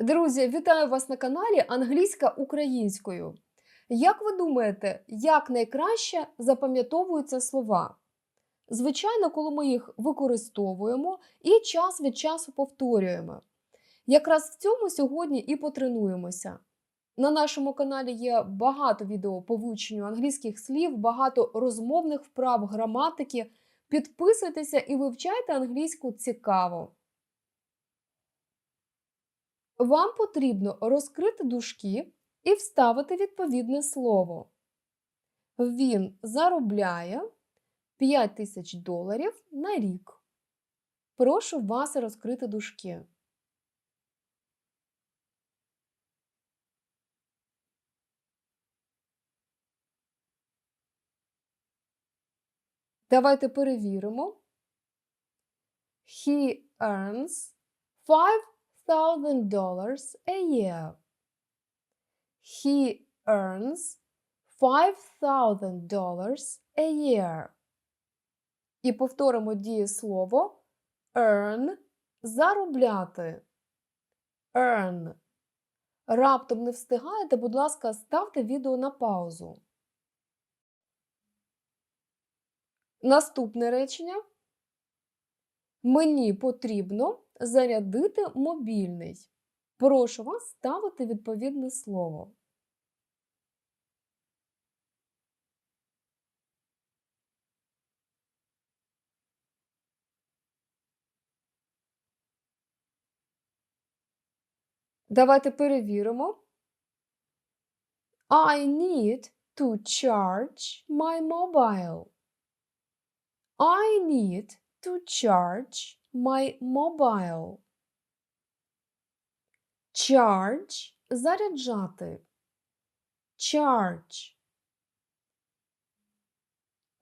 Друзі, вітаю вас на каналі Англійська українською. Як ви думаєте, як найкраще запам'ятовуються слова? Звичайно, коли ми їх використовуємо і час від часу повторюємо. Якраз в цьому сьогодні і потренуємося. На нашому каналі є багато відео по вивченню англійських слів, багато розмовних вправ, граматики. Підписуйтеся і вивчайте англійську цікаво. Вам потрібно розкрити дужки і вставити відповідне слово. Він заробляє 5 тисяч доларів на рік. Прошу вас розкрити дужки. Давайте перевіримо. He earns 5,000 dollars a year. He earns 5,000 dollars a year. І повторимо дієслово earn заробляти. Earn. Раптом не встигаєте, будь ласка, ставте відео на паузу. Наступне речення. Мені потрібно зарядити мобільний. Прошу вас ставити відповідне слово. Давайте перевіримо. I need to charge my mobile. I need to charge my mobile. Charge заряджати. Charge.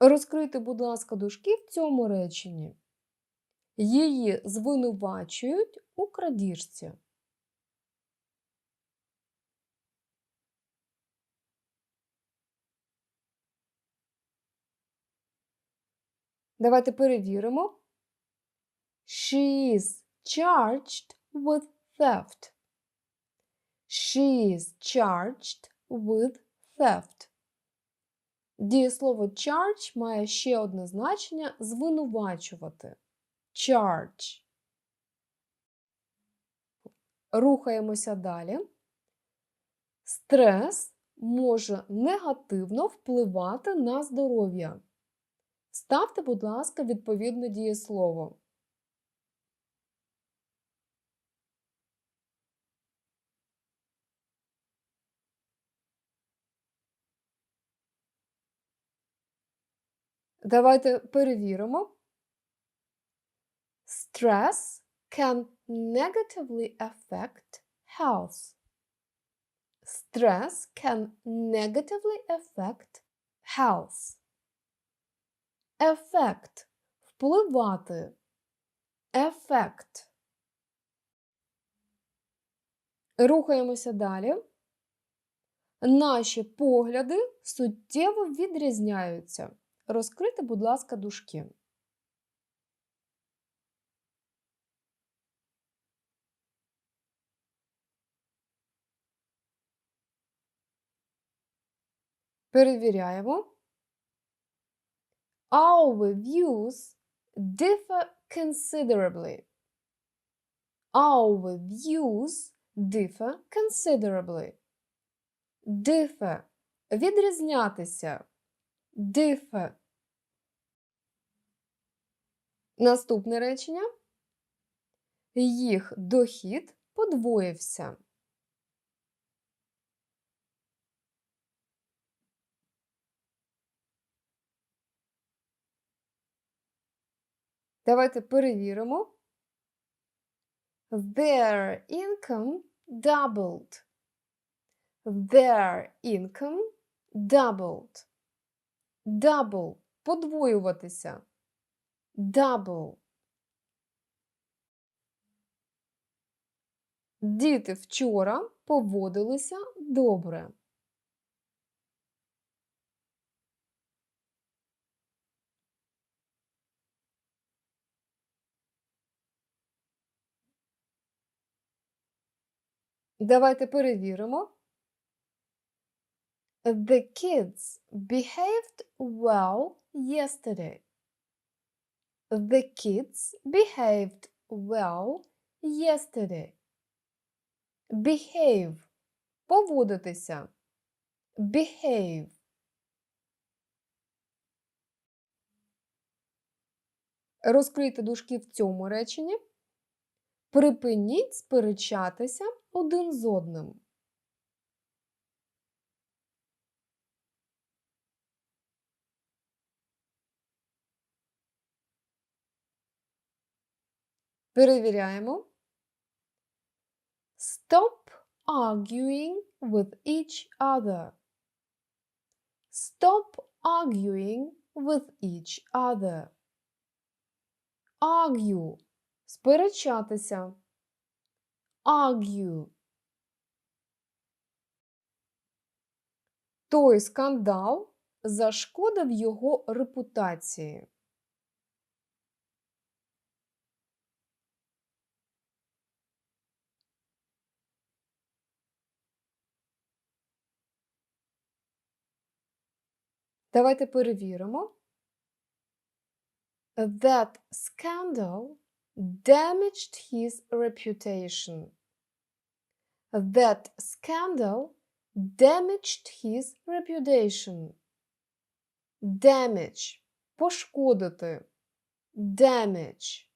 Розкрийте, будь ласка, дужки в цьому реченні. Її звинувачують у крадіжці. Давайте перевіримо. She is charged with theft. She is charged with theft. Дієслово charge має ще одне значення звинувачувати. Charge. Рухаємося далі. Стрес може негативно впливати на здоров'я. Ставте, будь ласка, відповідне дієслово. Давайте перевіримо. Stress can negatively affect health. Stress can negatively affect health. Ефект. Впливати. Ефект. Рухаємося далі. Наші погляди суттєво відрізняються. Розкрити, будь ласка, дужки. Перевіряємо. Our views differ considerably. Our views differ considerably. Differ – відрізнятися. Differ. Наступне речення. Їх дохід подвоївся. Давайте перевіримо. Their income doubled. Their income doubled. Double – подвоюватися. Double. Діти вчора поводилися добре. Давайте перевіримо. The kids behaved well yesterday. The kids behaved well yesterday. Behave поводитися. Behave. Розкрийте дужки в цьому реченні. Припиніть сперечатися один з одним. Перевіряємо. Stop arguing with each other. Stop arguing with each other. Argue – сперечатися. Argue. Той скандал зашкодив його репутації. Давайте перевіримо. That scandal damaged his reputation. That scandal damaged his reputation. Damage – пошкодити. Damage.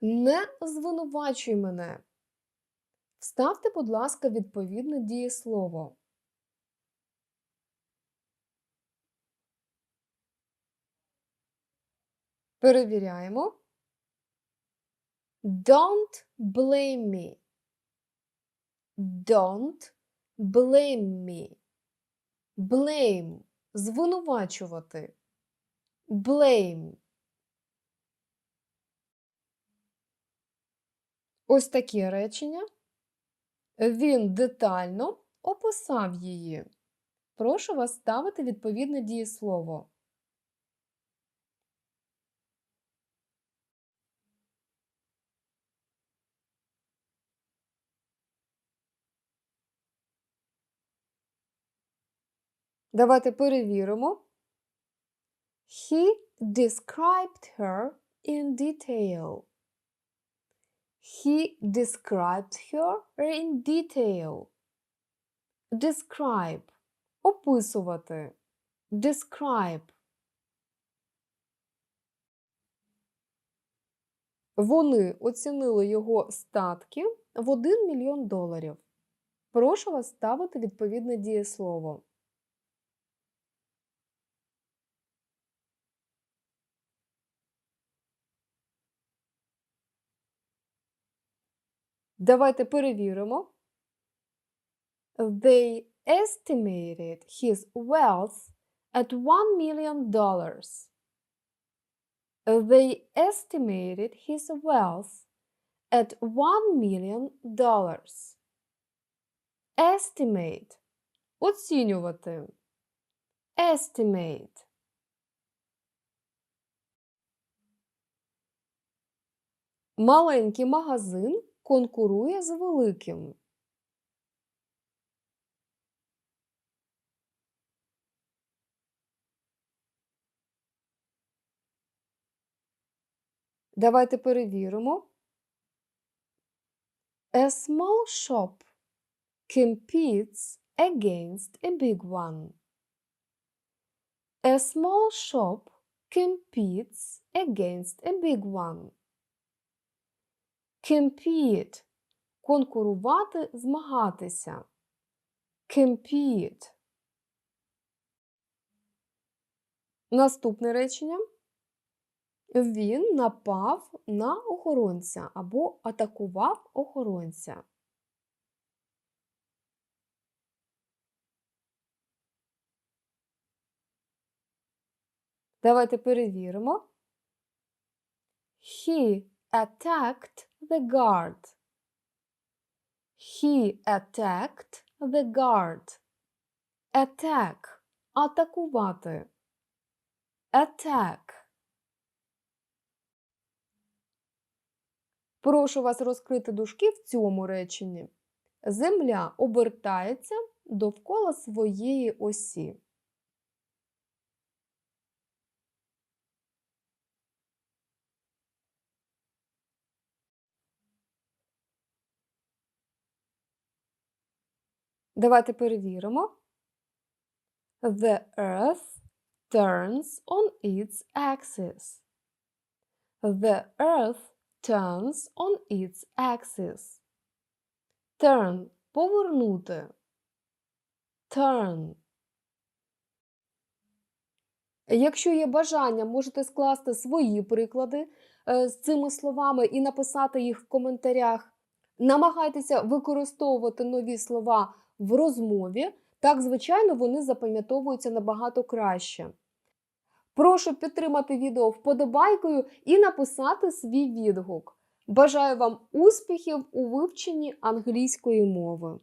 Не звинувачуй мене. Вставте, будь ласка, відповідне дієслово. Перевіряємо. Don't blame me. Don't blame me. Blame – звинувачувати. Blame. Ось такі речення. Він детально описав її. Прошу вас ставити відповідне дієслово. Давайте перевіримо. He described her in detail. He described her in detail. Describe – описувати. Describe. Вони оцінили його статки в 1 мільйон доларів. Прошу вас ставити відповідне дієслово. Давайте перевіримо. They estimated his wealth at $1 million. They estimated his wealth at $1 million. Estimate – оцінювати. Estimate. Маленький магазин конкурує з великим. Давайте перевіримо. A small shop competes against a big one. A small shop competes against a big one. Compete – конкурувати, змагатися. Compete. Наступне речення. Він напав на охоронця або атакував охоронця. Давайте перевіримо. He attacked the guard. He attacked the guard. Attack – атакувати. Attack. Прошу вас розкрити дужки в цьому реченні. Земля обертається довкола своєї осі. Давайте перевіримо. The earth turns on its axis. The earth turns on its axis. Turn – повернути. Turn. Якщо є бажання, можете скласти свої приклади е, з цими словами і написати їх в коментарях. Намагайтеся використовувати нові слова в розмові. Так, звичайно, вони запам'ятовуються набагато краще. Прошу підтримати відео вподобайкою і написати свій відгук. Бажаю вам успіхів у вивченні англійської мови!